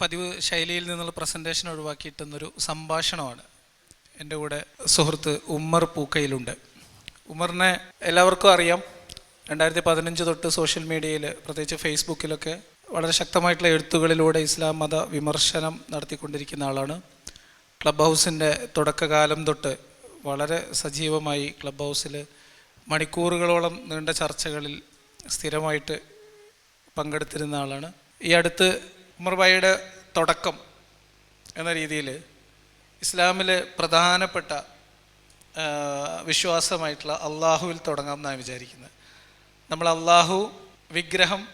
പതിവ് ശൈലിയിൽ നിന്നുള്ള പ്രസന്റേഷൻ ഒഴിവാക്കിയിട്ടുന്നൊരു സംഭാഷണമാണ് എന്റെ കൂടെ സുഹൃത്ത് ഉമ്മർ പൂക്കയിലുണ്ട്. ഉമ്മറിനെ എല്ലാവർക്കും അറിയാം. രണ്ടായിരത്തി പതിനഞ്ച് തൊട്ട് സോഷ്യൽ മീഡിയയിൽ പ്രത്യേകിച്ച് ഫേസ്ബുക്കിലൊക്കെ വളരെ ശക്തമായിട്ടുള്ള എഴുത്തുകളിലൂടെ ഇസ്ലാം മത വിമർശനം നടത്തിക്കൊണ്ടിരിക്കുന്ന ആളാണ്. ക്ലബ് ഹൗസിന്റെ തുടക്കകാലം തൊട്ട് വളരെ സജീവമായി ക്ലബ് ഹൗസിൽ മണിക്കൂറുകളോളം നീണ്ട ചർച്ചകളിൽ സ്ഥിരമായിട്ട് പങ്കെടുത്തിരുന്ന ആളാണ്. ഈ അടുത്ത് ഉമർബായിയുടെ തുടക്കം എന്ന രീതിയിൽ ഇസ്ലാമിലെ പ്രധാനപ്പെട്ട വിശ്വാസമായിട്ടുള്ള അള്ളാഹുവിൽ തുടങ്ങാം എന്നാണ് വിചാരിക്കുന്നത്. നമ്മൾ അള്ളാഹു വിഗ്രഹം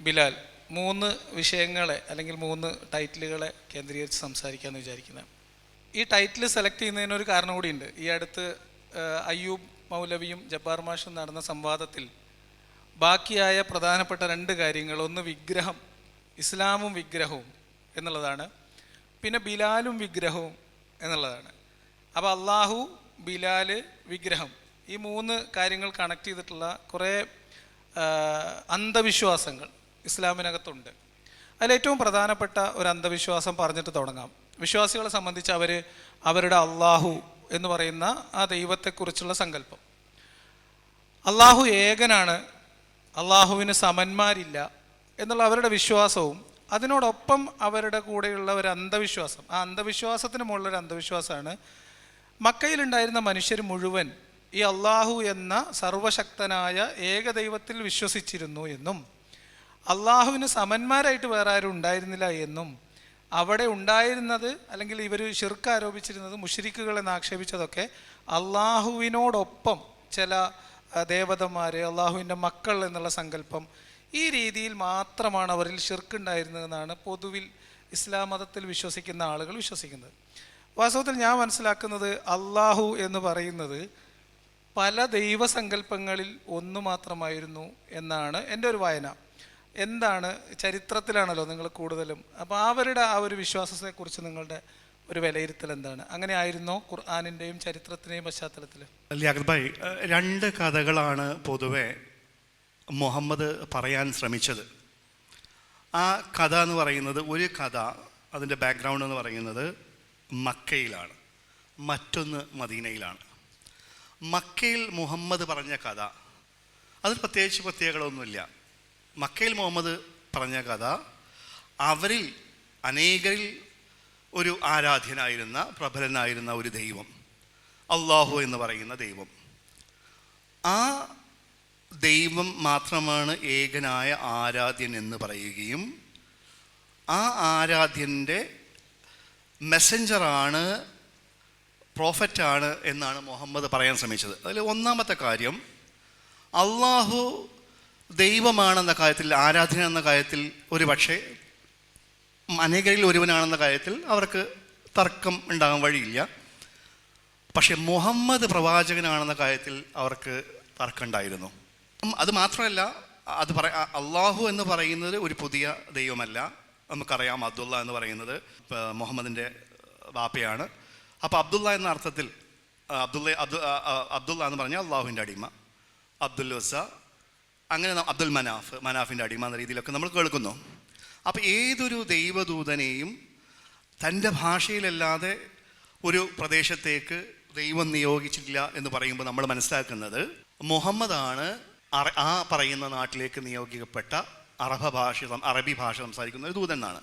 ബിലാൽ മൂന്ന് വിഷയങ്ങളെ അല്ലെങ്കിൽ മൂന്ന് ടൈറ്റിലുകളെ കേന്ദ്രീകരിച്ച് സംസാരിക്കാമെന്ന് വിചാരിക്കുന്നത്. ഈ ടൈറ്റിൽ സെലക്ട് ചെയ്യുന്നതിനൊരു കാരണം കൂടിയുണ്ട്. ഈ അടുത്ത് അയ്യൂബ് മൗലവിയും ജബ്ബാർ മാഷും നടന്ന സംവാദത്തിൽ ബാക്കിയായ പ്രധാനപ്പെട്ട രണ്ട് കാര്യങ്ങൾ. ഒന്ന് വിഗ്രഹം ഇസ്ലാമും വിഗ്രഹവും എന്നുള്ളതാണ്. പിന്നെ ബിലാലും വിഗ്രഹവും എന്നുള്ളതാണ്. അപ്പോൾ അള്ളാഹു ബിലാൽ വിഗ്രഹം ഈ മൂന്ന് കാര്യങ്ങൾ കണക്ട് ചെയ്തിട്ടുള്ള കുറേ അന്ധവിശ്വാസങ്ങൾ ഇസ്ലാമിനകത്തുണ്ട്. അതിലേറ്റവും പ്രധാനപ്പെട്ട ഒരു അന്ധവിശ്വാസം പറഞ്ഞിട്ട് തുടങ്ങാം. വിശ്വാസികളെ സംബന്ധിച്ച് അവർ അവരുടെ അള്ളാഹു എന്ന് പറയുന്ന ആ ദൈവത്തെക്കുറിച്ചുള്ള സങ്കല്പം. അള്ളാഹു ഏകനാണ്. അള്ളാഹുവിന് സമന്മാരില്ല. എന്നുള്ള അവരുടെ വിശ്വാസവും അതിനോടൊപ്പം അവരുടെ കൂടെയുള്ള ഒരു അന്ധവിശ്വാസം. ആ അന്ധവിശ്വാസത്തിന് മുകളിലൊരു അന്ധവിശ്വാസമാണ്. മക്കയിലുണ്ടായിരുന്ന മനുഷ്യർ മുഴുവൻ ഈ അള്ളാഹു എന്ന സർവശക്തനായ ഏകദൈവത്തിൽ വിശ്വസിച്ചിരുന്നു എന്നും അള്ളാഹുവിന് സമന്മാരായിട്ട് വേറെ ആരും ഉണ്ടായിരുന്നില്ല എന്നും അവിടെ ഉണ്ടായിരുന്നത് അല്ലെങ്കിൽ ഇവർ ഷിർക്ക് ആരോപിച്ചിരുന്നത് മുഷരിക്കുകളെന്ന് ആക്ഷേപിച്ചതൊക്കെ അള്ളാഹുവിനോടൊപ്പം ചില ദേവതന്മാർ അള്ളാഹുവിന്റെ മക്കൾ എന്നുള്ള സങ്കല്പം ഈ രീതിയിൽ മാത്രമാണ് അവരിൽ ഷിർക്കുണ്ടായിരുന്നതെന്നാണ് പൊതുവിൽ ഇസ്ലാം മതത്തിൽ വിശ്വസിക്കുന്ന ആളുകൾ വിശ്വസിക്കുന്നത്. വാസ്തവത്തിൽ ഞാൻ മനസ്സിലാക്കുന്നത് അള്ളാഹു എന്ന് പറയുന്നത് പല ദൈവസങ്കല്പങ്ങളിൽ ഒന്നു മാത്രമായിരുന്നു എന്നാണ് എന്റെ ഒരു വായന. എന്താണ് ചരിത്രത്തിലാണല്ലോ നിങ്ങൾ കൂടുതലും. അപ്പോൾ അവരുടെ ആ ഒരു വിശ്വാസത്തെക്കുറിച്ച് നിങ്ങളുടെ ഒരു വിലയിരുത്തൽ എന്താണ്? അങ്ങനെ ആയിരുന്നോ ഖുർആാനിന്റെയും ചരിത്രത്തിന്റെയും പശ്ചാത്തലത്തിൽ? ലിയാഖത്ത് ഭായ് രണ്ട് കഥകളാണ് പൊതുവെ മുഹമ്മദ് പറയാൻ ശ്രമിച്ചത്. ആ കഥ എന്ന് പറയുന്നത് ഒരു കഥ അതിന്റെ ബാക്ക്ഗ്രൗണ്ട് എന്ന് പറയുന്നത് മക്കയിലാണ്. മറ്റൊന്ന് മദീനയിലാണ്. മക്കയിൽ മുഹമ്മദ് പറഞ്ഞ കഥ അതിൽ പ്രത്യേകിച്ച് പ്രത്യേകതകളൊന്നുമില്ല. മക്കയിൽ മുഹമ്മദ് പറഞ്ഞ കഥ അവരിൽ അനേകരിൽ ഒരു ആരാധ്യനായിരുന്ന പ്രബലനായിരുന്ന ഒരു ദൈവം അള്ളാഹു എന്ന് പറയുന്ന ദൈവം. ആ ദൈവം മാത്രമാണ് ഏകനായ ആരാധ്യൻ എന്ന് പറയുകയും ആ ആരാധ്യന്റെ മെസ്സഞ്ചറാണ് പ്രോഫറ്റാണ് എന്നാണ് മുഹമ്മദ് പറയാൻ ശ്രമിച്ചത്. അതിൽ ഒന്നാമത്തെ കാര്യം അള്ളാഹു ദൈവമാണെന്ന കാര്യത്തിൽ ആരാധന എന്ന കാര്യത്തിൽ ഒരു പക്ഷേ അനേകരിൽ ഒരുവനാണെന്ന കാര്യത്തിൽ അവർക്ക് തർക്കം ഉണ്ടാകാൻ വഴിയില്ല. പക്ഷെ മുഹമ്മദ് പ്രവാചകനാണെന്ന കാര്യത്തിൽ അവർക്ക് തർക്കമുണ്ടായിരുന്നു അത് മാത്രമല്ല അത് പറ അള്ളാഹു എന്ന് പറയുന്നത് ഒരു പുതിയ ദൈവമല്ല. നമുക്കറിയാം അബ്ദുള്ള എന്ന് പറയുന്നത് മുഹമ്മദിന്റെ വാപ്പയാണ്. അപ്പോൾ അബ്ദുള്ള എന്ന അർത്ഥത്തിൽ അബ്ദുള്ള അബ്ദു അബ്ദുള്ള എന്ന് പറഞ്ഞാൽ അള്ളാഹുവിന്റെ അടിമ അബ്ദുൽ വസ അങ്ങനെ അബ്ദുൽ മനാഫ് മനാഫിന്റെ അടിമ എന്ന രീതിയിലൊക്കെ നമ്മൾ കേൾക്കുന്നു. അപ്പോൾ ഏതൊരു ദൈവദൂതനെയും തന്റെ ഭാഷയിലല്ലാതെ ഒരു പ്രദേശത്തേക്ക് ദൈവം നിയോഗിച്ചിട്ടില്ല എന്ന് പറയുമ്പോൾ നമ്മൾ മനസ്സിലാക്കുന്നത് മുഹമ്മദാണ് ആ പറയുന്ന നാട്ടിലേക്ക് നിയോഗിക്കപ്പെട്ട അറബ ഭാഷ അറബി ഭാഷ സംസാരിക്കുന്ന ഒരു ദൂതനാണ്.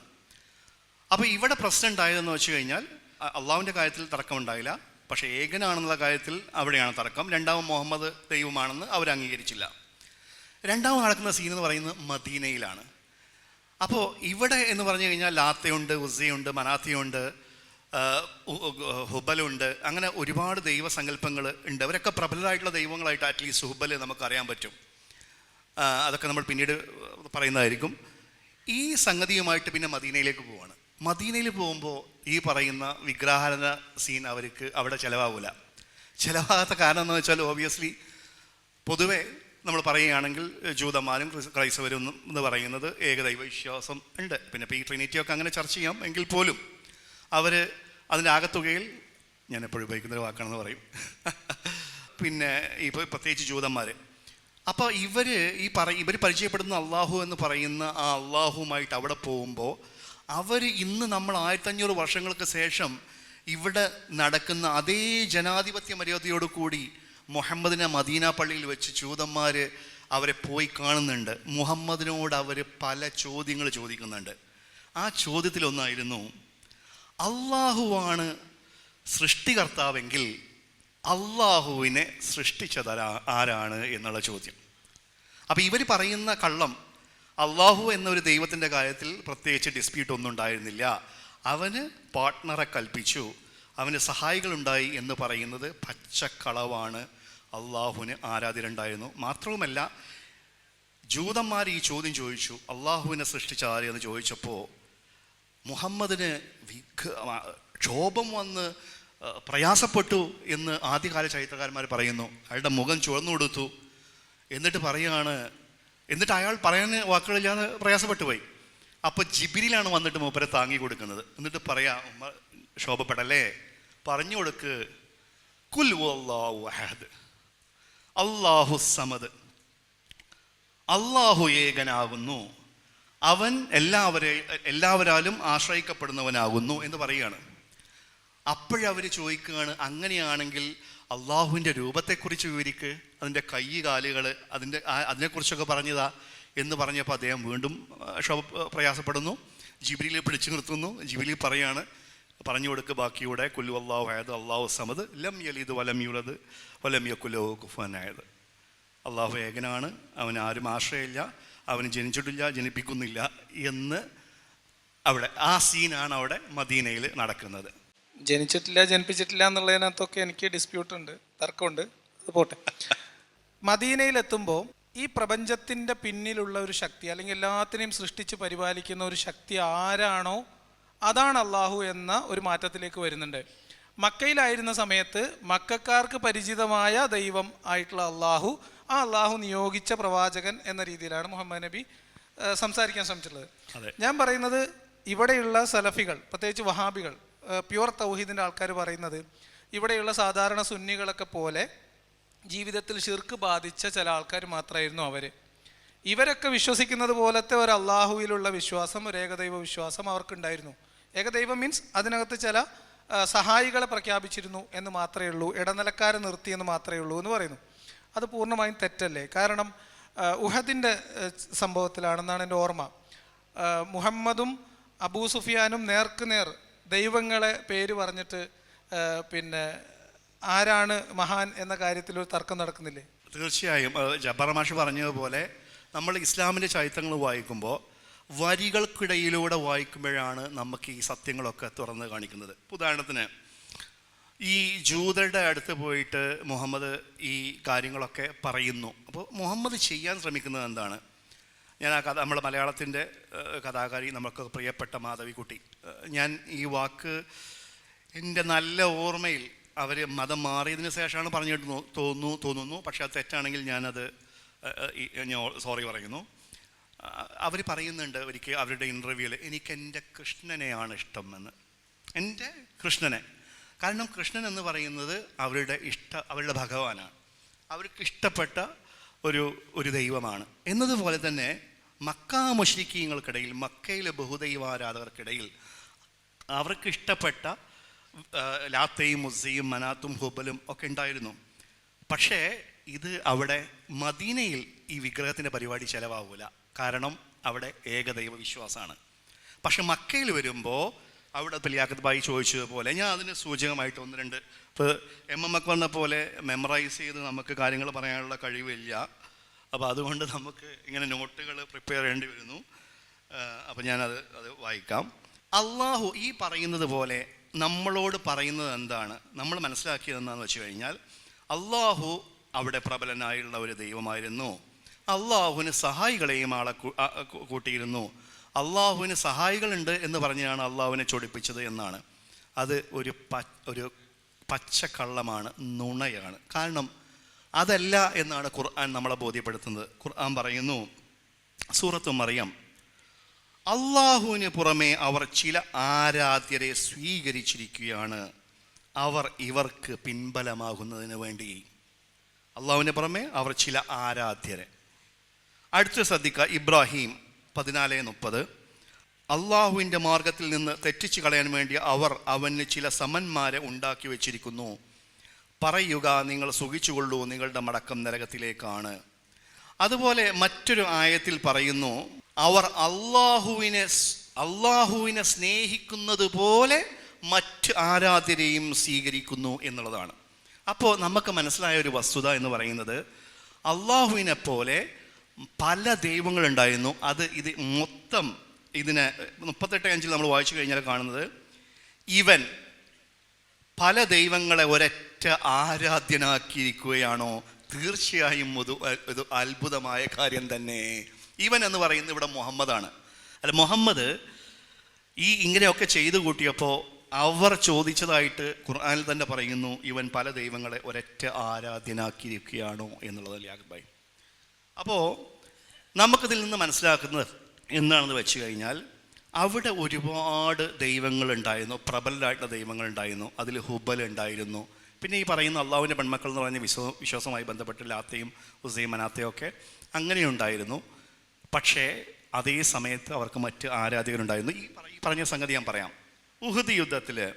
അപ്പോൾ ഇവിടെ പ്രശ്നം ഉണ്ടായതെന്ന് വെച്ച് കഴിഞ്ഞാൽ അള്ളാഹുവിന്റെ കാര്യത്തിൽ തർക്കമുണ്ടായില്ല പക്ഷേ ഏകനാണെന്നുള്ള കാര്യത്തിൽ അവിടെയാണ് തർക്കം. രണ്ടാമത് മുഹമ്മദ് ദൈവമാണെന്ന് അവർ അംഗീകരിച്ചില്ല. രണ്ടാമത് നടക്കുന്ന സീൻ എന്ന് പറയുന്നത് മദീനയിലാണ്. അപ്പോൾ ഇവിടെ എന്ന് പറഞ്ഞു കഴിഞ്ഞാൽ ലാത്തയുണ്ട് ഉസയുണ്ട് മനാത്തിയുണ്ട്. ഹുബലുണ്ട്. അങ്ങനെ ഒരുപാട് ദൈവസങ്കല്പങ്ങൾ ഉണ്ട്. അവരൊക്കെ പ്രബലരായിട്ടുള്ള ദൈവങ്ങളായിട്ട് അറ്റ്ലീസ്റ്റ് ഹുബൽ നമുക്കറിയാൻ പറ്റും. അതൊക്കെ നമ്മൾ പിന്നീട് പറയുന്നതായിരിക്കും. ഈ സംഗതിയുമായിട്ട് പിന്നെ മദീനയിലേക്ക് പോവാണ്. മദീനയിൽ പോകുമ്പോൾ ഈ പറയുന്ന വിഗ്രഹാരണ സീൻ അവർക്ക് അവിടെ ചിലവാകില്ല ചിലവാകാത്ത കാരണം എന്ന് വെച്ചാൽ ഓബിയസ്ലി പൊതുവെ നമ്മൾ പറയുകയാണെങ്കിൽ ജൂതന്മാരും ക്രിസ്- ക്രൈസ്തവരും എന്ന് പറയുന്നത് ഏകദൈവ വിശ്വാസം ഉണ്ട്. പിന്നെ ഇപ്പോൾ ഈ ട്രിനിറ്റിയൊക്കെ അങ്ങനെ ചർച്ച ചെയ്യാം. എങ്കിൽ പോലും അവർ അതിന്റെ ആകത്തുകയിൽ ഞാൻ എപ്പോഴും ഉപയോഗിക്കുന്ന ഒരു വാക്കാണെന്ന് പറയും. പിന്നെ ഇപ്പോൾ പ്രത്യേകിച്ച് ജൂതന്മാർ അപ്പോൾ ഇവർ ഈ പറ ഇവർ പരിചയപ്പെടുന്ന അള്ളാഹു എന്ന് പറയുന്ന ആ അള്ളാഹുമായിട്ട് അവിടെ പോകുമ്പോൾ അവർ ഇന്ന് നമ്മൾ ആയിരത്തഞ്ഞൂറ് വർഷങ്ങൾക്ക് ശേഷം ഇവിടെ നടക്കുന്ന അതേ ജനാധിപത്യ മര്യാദയോട് കൂടി മുഹമ്മദിനെ മദീന പള്ളിയിൽ വെച്ച് ജൂതന്മാർ അവരെ പോയി കാണുന്നുണ്ട്. മുഹമ്മദിനോട് അവർ പല ചോദ്യങ്ങൾ ചോദിക്കുന്നുണ്ട്. ആ ചോദ്യത്തിലൊന്നായിരുന്നു അള്ളാഹുവാണ് സൃഷ്ടികർത്താവെങ്കിൽ അള്ളാഹുവിനെ സൃഷ്ടിച്ചത് ആരാണ് എന്നുള്ള ചോദ്യം. അപ്പോൾ ഇവർ പറയുന്ന കള്ളം അള്ളാഹു എന്നൊരു ദൈവത്തിന്റെ കാര്യത്തിൽ പ്രത്യേകിച്ച് ഡിസ്പ്യൂട്ട് ഒന്നും ഉണ്ടായിരുന്നില്ല. അവന് പാർട്ട്ണറെ കൽപ്പിച്ചു. അവന് സഹായികളുണ്ടായി എന്ന് പറയുന്നത് പച്ചക്കളവാണ് അള്ളാഹുവിന് ആരാധിരണ്ടായിരുന്നു മാത്രവുമല്ല ജൂതന്മാർ ഈ ചോദ്യം ചോദിച്ചു അള്ളാഹുവിനെ സൃഷ്ടിച്ച എന്ന് ചോദിച്ചപ്പോൾ മുഹമ്മദിന് ക്ഷോഭം വന്ന് പ്രയാസപ്പെട്ടു എന്ന് ആദ്യകാല ചരിത്രകാരന്മാർ പറയുന്നു. അയാളുടെ മുഖം ചുവന്നു കൊടുത്തു. എന്നിട്ട് പറയാണ് എന്നിട്ട് അയാൾ പറയാൻ വാക്കുകളില്ലാതെ പ്രയാസപ്പെട്ടു പോയി. അപ്പോൾ ജിബിരിലാണ് വന്നിട്ട് മൂപ്പരെ താങ്ങി കൊടുക്കുന്നത്. എന്നിട്ട് പറയാ ഉമ്മ ശോഭപ്പെടല്ലേ പറഞ്ഞു കൊടുക്ക്. കുൽ അഹദ്. അള്ളാഹു സമദ്. അള്ളാഹു ഏകനാകുന്നു. അവൻ എല്ലാവരെ എല്ലാവരാലും ആശ്രയിക്കപ്പെടുന്നവനാകുന്നു എന്ന് പറയുകയാണ്. അപ്പോഴവർ ചോദിക്കുകയാണ് അങ്ങനെയാണെങ്കിൽ അള്ളാഹുവിന്റെ രൂപത്തെക്കുറിച്ച് വിവരിക്ക് അതിന്റെ കൈ കാലുകൾ അതിന്റെ അതിനെക്കുറിച്ചൊക്കെ പറഞ്ഞതാ എന്ന് പറഞ്ഞപ്പോൾ അദ്ദേഹം വീണ്ടും ക്ഷോഭ പ്രയാസപ്പെടുന്നു. ജിബിലിയിൽ പിടിച്ചു നിർത്തുന്നു. ജിബിലി പറയാണ് പറഞ്ഞു കൊടുക്കുക ബാക്കിയുടെ കുല്ലു അള്ളാഹു ആയത് അള്ളാഹു സമത് ലം യലിദ് വലം യുലത് വലം യക്കുലോ അള്ളാഹു ഏകനാണ് അവൻ ആരും ആശ്രയമില്ല അവന് ജനിച്ചിട്ടില്ല ജനിപ്പിക്കുന്നില്ല എന്ന് അവിടെ ആ സീനാണ് അവിടെ മദീനയിൽ നടക്കുന്നത്. ജനിച്ചിട്ടില്ല ജനിപ്പിച്ചിട്ടില്ല എന്നുള്ളതിനകത്തൊക്കെ എനിക്ക് ഡിസ്പ്യൂട്ട് ഉണ്ട് തർക്കമുണ്ട്. അത് പോട്ടെ. മദീനയിലെത്തുമ്പോൾ ഈ പ്രപഞ്ചത്തിന്റെ പിന്നിലുള്ള ഒരു ശക്തി അല്ലെങ്കിൽ എല്ലാത്തിനെയും സൃഷ്ടിച്ച് പരിപാലിക്കുന്ന ഒരു ശക്തി ആരാണോ അതാണ് അള്ളാഹു എന്ന ഒരു മാറ്റത്തിലേക്ക് വരുന്നുണ്ട്. മക്കയിലായിരുന്ന സമയത്ത് മക്കാർക്ക് പരിചിതമായ ദൈവം ആയിട്ടുള്ള അള്ളാഹു ആ അള്ളാഹു നിയോഗിച്ച പ്രവാചകൻ എന്ന രീതിയിലാണ് മുഹമ്മദ് നബി സംസാരിക്കാൻ ശ്രമിച്ചിട്ടുള്ളത്. ഞാൻ പറയുന്നത് ഇവിടെയുള്ള സലഫികൾ പ്രത്യേകിച്ച് വഹാബികൾ പ്യുവർ തൗഹീദിന്റെ ആൾക്കാർ പറയുന്നത് ഇവിടെയുള്ള സാധാരണ സുന്നികളൊക്കെ പോലെ ജീവിതത്തിൽ ഷിർക്ക് ബാധിച്ച ചില ആൾക്കാർ മാത്രമായിരുന്നു അവർ ഇവരൊക്കെ വിശ്വസിക്കുന്നത് പോലത്തെ ഒരു അള്ളാഹുവിലുള്ള വിശ്വാസം ഒരു ഏകദൈവ വിശ്വാസം അവർക്കുണ്ടായിരുന്നു. ഏകദൈവം മീൻസ് അതിനകത്ത് ചില സഹായികളെ പ്രഖ്യാപിച്ചിരുന്നു എന്ന് മാത്രമേ ഉള്ളൂ ഇടനിലക്കാരെ നിർത്തിയെന്ന് മാത്രമേ ഉള്ളൂ എന്ന് പറയുന്നു. അത് പൂർണമായും തെറ്റല്ലേ? കാരണം ഉഹദിന്റെ സംഭവത്തിലാണെന്നാണ് എന്റെ ഓർമ്മ. മുഹമ്മദും അബൂ സുഫിയാനും നേർക്ക് നേർ ദൈവങ്ങളെ പേര് പറഞ്ഞിട്ട് പിന്നെ ആരാണ് മഹാൻ എന്ന കാര്യത്തിൽ ഒരു തർക്കം നടക്കുന്നില്ലേ? തീർച്ചയായും. ജബ്ബാർ മാഷ് പറഞ്ഞതുപോലെ നമ്മൾ ഇസ്ലാമിന്റെ ചരിത്രങ്ങൾ വായിക്കുമ്പോൾ വരികൾക്കിടയിലൂടെ വായിക്കുമ്പോഴാണ് നമുക്ക് ഈ സത്യങ്ങളൊക്കെ തുറന്ന് കാണിക്കുന്നത്. ഉദാഹരണത്തിന് ഈ ജൂതരുടെ അടുത്ത് പോയിട്ട് മുഹമ്മദ് ഈ കാര്യങ്ങളൊക്കെ പറയുന്നു. അപ്പോൾ മുഹമ്മദ് ചെയ്യാൻ ശ്രമിക്കുന്നത് എന്താണ്? ഞാൻ ആ കഥ നമ്മുടെ മലയാളത്തിന്റെ കഥാകാരി നമുക്ക് പ്രിയപ്പെട്ട മാധവിക്കുട്ടി. ഞാൻ ഈ വാക്ക് എന്റെ നല്ല ഓർമ്മയിൽ അവർ മതം മാറിയതിന് ശേഷമാണ് പറഞ്ഞിട്ട് തോന്നുന്നു തോന്നുന്നു. പക്ഷേ അത് തെറ്റാണെങ്കിൽ ഞാനത് ഞാൻ സോറി പറയുന്നു. അവർ പറയുന്നുണ്ട് ഒരിക്കൽ അവരുടെ ഇന്റർവ്യൂവിൽ എനിക്ക് എന്റെ കൃഷ്ണനെയാണ് ഇഷ്ടം എന്ന്. എന്റെ കൃഷ്ണനെ. കാരണം കൃഷ്ണൻ എന്ന് പറയുന്നത് അവരുടെ ഇഷ്ട അവരുടെ ഭഗവാനാണ്. അവർക്ക് ഇഷ്ടപ്പെട്ട ഒരു ഒരു ദൈവമാണ്. എന്നതുപോലെ തന്നെ മക്ക മുഷ്രിക്കീങ്ങൾക്കിടയിൽ മക്കയിലെ ബഹുദൈവാരാധകർക്കിടയിൽ അവർക്ക് ഇഷ്ടപ്പെട്ട ലാത്തയും മുസയും മനാത്തും ഹുബലും ഒക്കെ ഉണ്ടായിരുന്നു. പക്ഷേ ഇത് അവിടെ മദീനയിൽ ഈ വിഗ്രഹത്തിന്റെ പരിപാടി ചിലവാകൂല കാരണം അവിടെ ഏകദൈവ വിശ്വാസമാണ് പക്ഷെ മക്കയിൽ വരുമ്പോൾ അവിടെ തെളിയാക്കത്ത് ബായി ചോദിച്ചതുപോലെ ഞാൻ അതിന് സൂചകമായിട്ട് ഒന്ന് രണ്ട് ഇപ്പോൾ എം എം അക്ബറിനെ പോലെ മെമ്മറൈസ് ചെയ്ത് നമുക്ക് കാര്യങ്ങൾ പറയാനുള്ള കഴിവില്ല. അപ്പോൾ അതുകൊണ്ട് നമുക്ക് ഇങ്ങനെ നോട്ടുകൾ പ്രിപ്പയർ ചെയ്യേണ്ടി വരുന്നു. അപ്പോൾ ഞാനത് അത് വായിക്കാം. അള്ളാഹു ഈ പറയുന്നത് പോലെ നമ്മളോട് പറയുന്നത് എന്താണ്? നമ്മൾ മനസ്സിലാക്കിയത് എന്താണെന്ന് വെച്ച് കഴിഞ്ഞാൽ അള്ളാഹു അവിടെ പ്രബലനായുള്ള ഒരു ദൈവമായിരുന്നു. അള്ളാഹുവിന് സഹായികളെയും ആളെ കൂട്ടിയിരുന്നു. അള്ളാഹുവിന് സഹായികളുണ്ട് എന്ന് പറഞ്ഞാണ് അള്ളാഹുവിനെ ചൊടിപ്പിച്ചത് എന്നാണ്. അത് ഒരു പ ഒരു പച്ചക്കള്ളമാണ് നുണയാണ്. കാരണം അതല്ല എന്നാണ് ഖുർആൻ നമ്മളെ ബോധ്യപ്പെടുത്തുന്നത്. ഖുർആൻ പറയുന്നു സൂറത്ത് മറിയം അള്ളാഹുവിന് പുറമെ അവർ ചില ആരാധ്യരെ സ്വീകരിച്ചിരിക്കുകയാണ്. അവർ ഇവർക്ക് പിൻബലമാകുന്നതിന് വേണ്ടി. അള്ളാഹുവിന് പുറമെ അവർ ചില ആരാധ്യരെ. അടുത്ത ശ്രദ്ധിക്കുക ഇബ്രാഹിം. പതിനാല് മുപ്പത്. അള്ളാഹുവിന്റെ മാർഗത്തിൽ നിന്ന് തെറ്റിച്ചു കളയാൻ വേണ്ടി അവർ അവന് ചില സമന്മാരെ ഉണ്ടാക്കി വെച്ചിരിക്കുന്നു. പറയുക നിങ്ങൾ സുഖിച്ചുകൊള്ളൂ നിങ്ങളുടെ മടക്കം നരകത്തിലേക്കാണ്. അതുപോലെ മറ്റൊരു ആയത്തിൽ പറയുന്നു അവർ അള്ളാഹുവിനെ അള്ളാഹുവിനെ സ്നേഹിക്കുന്നത് പോലെ മറ്റ് ആരാധനയും സ്വീകരിക്കുന്നു എന്നുള്ളതാണ്. അപ്പോൾ നമുക്ക് മനസ്സിലായ ഒരു വസ്തുത എന്ന് പറയുന്നത് അള്ളാഹുവിനെ പോലെ പല ദൈവങ്ങളുണ്ടായിരുന്നു. അത് ഇത് മൊത്തം ഇതിന് മുപ്പത്തെട്ട് അഞ്ചിൽ നമ്മൾ വായിച്ചു കഴിഞ്ഞാൽ കാണുന്നത് ഇവൻ പല ദൈവങ്ങളെ ഒരൊറ്റ ആരാധ്യനാക്കിയിരിക്കുകയാണോ? തീർച്ചയായും ഒരു ഒരു അത്ഭുതമായ കാര്യം തന്നെ. ഇവൻ എന്ന് പറയുന്നത് ഇവിടെ മുഹമ്മദാണ്. അല്ല മുഹമ്മദ് ഈ ഇങ്ങനെയൊക്കെ ചെയ്തു കൂട്ടിയപ്പോൾ അവർ ചോദിച്ചതായിട്ട് ഖുർആാനിൽ തന്നെ പറയുന്നു ഇവൻ പല ദൈവങ്ങളെ ഒരൊറ്റ ആരാധ്യനാക്കിയിരിക്കുകയാണോ എന്നുള്ളത് ലിയാഖ് അപ്പോൾ നമുക്കിതിൽ നിന്ന് മനസ്സിലാക്കുന്നത് എന്താണെന്ന് വെച്ച് കഴിഞ്ഞാൽ അവിടെ ഒരുപാട് ദൈവങ്ങൾ ദൈവങ്ങളുണ്ടായിരുന്നു പ്രബലരായിട്ടുള്ള ദൈവങ്ങളുണ്ടായിരുന്നു അതിൽ ഹുബൽ ഉണ്ടായിരുന്നു. പിന്നെ ഈ പറയുന്ന അള്ളാഹുവിന്റെ പെൺമക്കൾ എന്ന് പറഞ്ഞ വിശ്വ വിശ്വാസവുമായി ബന്ധപ്പെട്ട് ലാത്തയും ഹുസൈൻ മനാത്തയും ഒക്കെ അങ്ങനെയുണ്ടായിരുന്നു പക്ഷേ അതേ സമയത്ത് അവർക്ക് മറ്റ് ആരാധകരുണ്ടായിരുന്നു. ഈ പറഞ്ഞ സംഗതി ഞാൻ പറയാം. ഉഹദ് യുദ്ധത്തിൽ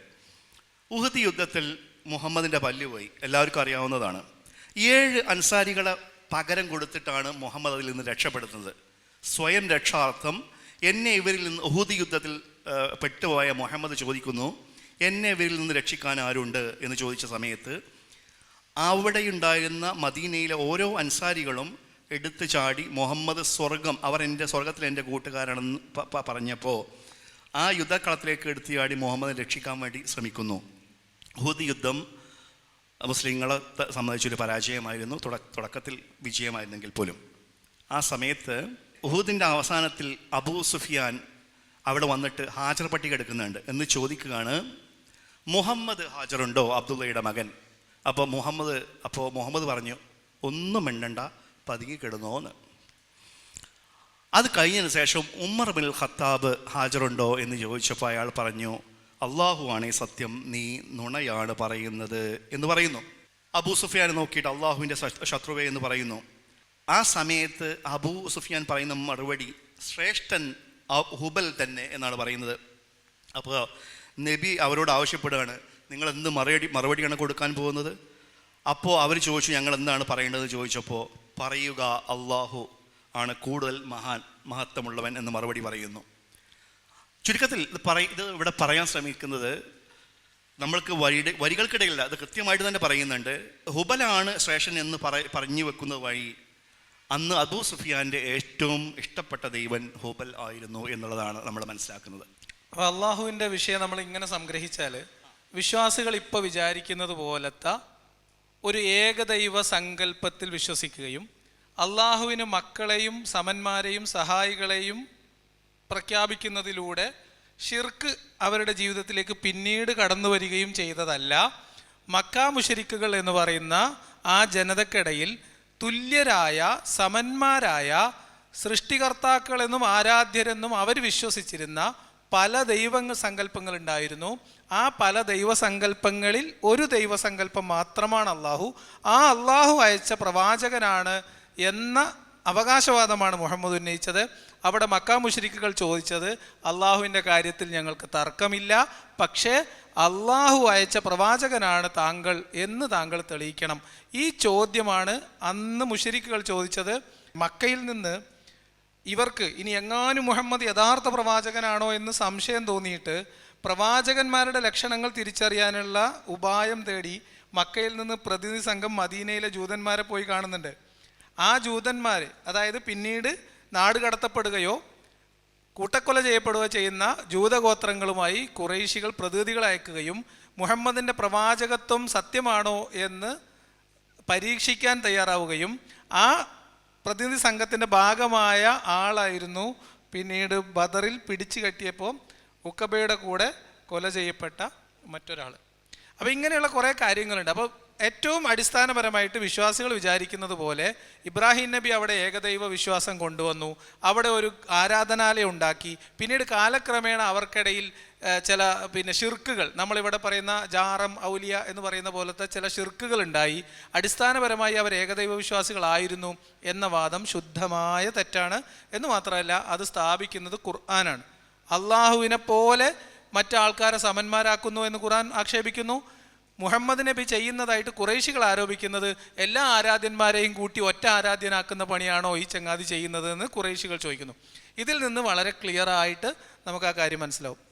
ഉഹദ് യുദ്ധത്തിൽ മുഹമ്മദിന്റെ പല്ല് പോയി. എല്ലാവർക്കും അറിയാവുന്നതാണ്. ഏഴ് അൻസാരികളെ പകരം കൊടുത്തിട്ടാണ് മുഹമ്മദ് അതിൽ നിന്ന് രക്ഷപ്പെടുന്നത്. സ്വയം രക്ഷാർത്ഥം. എന്നെ ഇവരിൽ നിന്ന് ഉഹുദ് യുദ്ധത്തിൽ പെട്ടുപോയ മുഹമ്മദ് ചോദിക്കുന്നു എന്നെ ഇവരിൽ നിന്ന് രക്ഷിക്കാൻ ആരുണ്ട്? എന്ന് ചോദിച്ച സമയത്ത് അവിടെയുണ്ടായിരുന്ന മദീനയിലെ ഓരോ അൻസാരികളും എടുത്തു ചാടി മുഹമ്മദ് സ്വർഗം അവർ എന്റെ സ്വർഗത്തിൽ എന്റെ കൂട്ടുകാരാണെന്ന് പറഞ്ഞപ്പോൾ ആ യുദ്ധക്കളത്തിലേക്ക് എടുത്തു ചാടി മുഹമ്മദ് രക്ഷിക്കാൻ വേണ്ടി ശ്രമിക്കുന്നു. ഹുദ് യുദ്ധം മുസ്ലിങ്ങളെ സംബന്ധിച്ചൊരു പരാജയമായിരുന്നു തുട തുടക്കത്തിൽ വിജയമായിരുന്നെങ്കിൽ പോലും. ആ സമയത്ത് ഉഹൂദിന്റെ അവസാനത്തിൽ അബൂ സുഫിയാൻ അവിടെ വന്നിട്ട് ഹാജർ പട്ടിക എടുക്കുന്നുണ്ട് എന്ന് ചോദിക്കുകയാണ് മുഹമ്മദ് ഹാജറുണ്ടോ അബ്ദുള്ളയുടെ മകൻ? അപ്പോൾ മുഹമ്മദ് അപ്പോൾ മുഹമ്മദ് പറഞ്ഞു ഒന്നും മിണ്ടണ്ട പതുങ്ങി കിടന്നോന്ന് അത് കഴിഞ്ഞതിന് ശേഷം ഉമ്മർ ബിൻ ഖത്താബ് ഹാജറുണ്ടോ എന്ന് ചോദിച്ചപ്പോൾ അയാൾ പറഞ്ഞു അള്ളാഹു ഈ സത്യം നീ നുണയാണ് പറയുന്നത് എന്ന് പറയുന്നു. അബൂ സുഫിയാനെ നോക്കിയിട്ട് അള്ളാഹുവിന്റെ ശത്രുവെ എന്ന് പറയുന്നു. ആ സമയത്ത് അബൂ സുഫിയാൻ പറയുന്ന മറുപടി ശ്രേഷ്ഠൻ ഹുബൽ തന്നെ എന്നാണ് പറയുന്നത്. അപ്പോൾ നബി അവരോട് ആവശ്യപ്പെടുകയാണ് നിങ്ങൾ എന്ത് മറുപടി മറുപടിയാണ് കൊടുക്കാൻ പോകുന്നത്? അപ്പോൾ അവർ ചോദിച്ചു ഞങ്ങൾ എന്താണ് പറയേണ്ടത് ചോദിച്ചപ്പോൾ പറയുക അള്ളാഹു ആണ് കൂടുതൽ മഹാൻ മഹത്വമുള്ളവൻ എന്ന് മറുപടി പറയുന്നു. ചുരുക്കത്തിൽ ഇത് പറയ ഇത് ഇവിടെ പറയാൻ ശ്രമിക്കുന്നത് നമ്മൾക്ക് വരിയുടെ വരികൾക്കിടയില്ല അത് കൃത്യമായിട്ട് തന്നെ പറയുന്നുണ്ട്. ഹുബലാണ് ശ്രേഷൻ എന്ന് പറ പറഞ്ഞു വെക്കുന്ന വഴി അന്ന് അബൂ സുഫിയാന്റെ ഏറ്റവും ഇഷ്ടപ്പെട്ട ദൈവൻ ഹുബൽ ആയിരുന്നു എന്നുള്ളതാണ് നമ്മൾ മനസ്സിലാക്കുന്നത്. അള്ളാഹുവിന്റെ വിഷയം നമ്മൾ ഇങ്ങനെ സംഗ്രഹിച്ചാൽ വിശ്വാസികൾ ഇപ്പോൾ വിചാരിക്കുന്നത് പോലത്തെ ഒരു ഏകദൈവ സങ്കല്പത്തിൽ വിശ്വസിക്കുകയും അള്ളാഹുവിന് മക്കളെയും സമന്മാരെയും സഹായികളെയും പ്രഖ്യാപിക്കുന്നതിലൂടെ ഷിർക്ക് അവരുടെ ജീവിതത്തിലേക്ക് പിന്നീട് കടന്നു വരികയും ചെയ്തതല്ല. മക്ക മുഷരിക്കുകൾ എന്ന് പറയുന്ന ആ ജനതക്കിടയിൽ തുല്യരായ സമന്മാരായ സൃഷ്ടികർത്താക്കളെന്നും ആരാധ്യരെന്നും അവർ വിശ്വസിച്ചിരുന്ന പല ദൈവ സങ്കല്പങ്ങൾ ഉണ്ടായിരുന്നു ആ പല ദൈവസങ്കല്പങ്ങളിൽ ഒരു ദൈവസങ്കല്പം മാത്രമാണ് അള്ളാഹു. ആ അള്ളാഹു അയച്ച പ്രവാചകനാണ് എന്ന അവകാശവാദമാണ് മുഹമ്മദ് ഉന്നയിച്ചത്. അവിടെ മക്ക മുഷരിക്കുകൾ ചോദിച്ചത് അള്ളാഹുവിന്റെ കാര്യത്തിൽ ഞങ്ങൾക്ക് തർക്കമില്ല പക്ഷേ അള്ളാഹു അയച്ച പ്രവാചകനാണ് താങ്കൾ എന്ന് താങ്കൾ തെളിയിക്കണം. ഈ ചോദ്യമാണ് അന്ന് മുഷരിക്കുകൾ ചോദിച്ചത്. മക്കയിൽ നിന്ന് ഇവർക്ക് ഇനി എങ്ങാനും മുഹമ്മദ് യഥാർത്ഥ പ്രവാചകനാണോ എന്ന് സംശയം തോന്നിയിട്ട് പ്രവാചകന്മാരുടെ ലക്ഷണങ്ങൾ തിരിച്ചറിയാനുള്ള ഉപായം തേടി മക്കയിൽ നിന്ന് പ്രതിനിധി സംഘം മദീനയിലെ ജൂതന്മാരെ പോയി കാണുന്നുണ്ട്. ആ ജൂതന്മാർ അതായത് പിന്നീട് നാട് കടത്തപ്പെടുകയോ കൂട്ടക്കൊല ചെയ്യപ്പെടുകയോ ചെയ്യുന്ന ജൂതഗോത്രങ്ങളുമായി കുറേശികൾ പ്രതിനിധികൾ അയക്കുകയും മുഹമ്മദിന്റെ പ്രവാചകത്വം സത്യമാണോ എന്ന് പരീക്ഷിക്കാൻ തയ്യാറാവുകയും ആ പ്രതിനിധി സംഘത്തിന്റെ ഭാഗമായ ആളായിരുന്നു പിന്നീട് ബദറിൽ പിടിച്ചു കെട്ടിയപ്പോൾ ഉക്കബയുടെ കൂടെ കൊല ചെയ്യപ്പെട്ട മറ്റൊരാൾ അപ്പോൾ ഇങ്ങനെയുള്ള കുറേ കാര്യങ്ങളുണ്ട്. അപ്പോൾ ഏറ്റവും അടിസ്ഥാനപരമായിട്ട് വിശ്വാസികൾ വിചാരിക്കുന്നത് പോലെ ഇബ്രാഹിം നബി അവിടെ ഏകദൈവ വിശ്വാസം കൊണ്ടുവന്നു. അവിടെ ഒരു ആരാധനാലയം ഉണ്ടാക്കി. പിന്നീട് കാലക്രമേണ അവർക്കിടയിൽ ചില പിന്നെ ഷിർക്കുകൾ നമ്മളിവിടെ പറയുന്ന ജാറം ഔലിയ എന്ന് പറയുന്ന പോലത്തെ ചില ഷിർക്കുകൾ ഉണ്ടായി. അടിസ്ഥാനപരമായി അവർ ഏകദൈവ വിശ്വാസികളായിരുന്നു എന്ന വാദം ശുദ്ധമായ തെറ്റാണ്. എന്ന് മാത്രമല്ല അത് സ്ഥാപിക്കുന്നത് ഖുർആനാണ്. അള്ളാഹുവിനെ പോലെ മറ്റാൾക്കാരെ സമന്മാരാക്കുന്നു എന്ന് ഖുർആൻ ആക്ഷേപിക്കുന്നു. മുഹമ്മദ് നബി ചെയ്യുന്നതായിട്ട് കുറേശികൾ ആരോപിക്കുന്നത് എല്ലാ ആരാധ്യന്മാരെയും കൂട്ടി ഒറ്റ ആരാധ്യനാക്കുന്ന പണിയാണോ ഈ ചങ്ങാതി ചെയ്യുന്നത് എന്ന് കുറേശികൾ ചോദിക്കുന്നു. ഇതിൽ നിന്ന് വളരെ ക്ലിയർ ആയിട്ട് നമുക്ക് ആ കാര്യം മനസ്സിലാവും.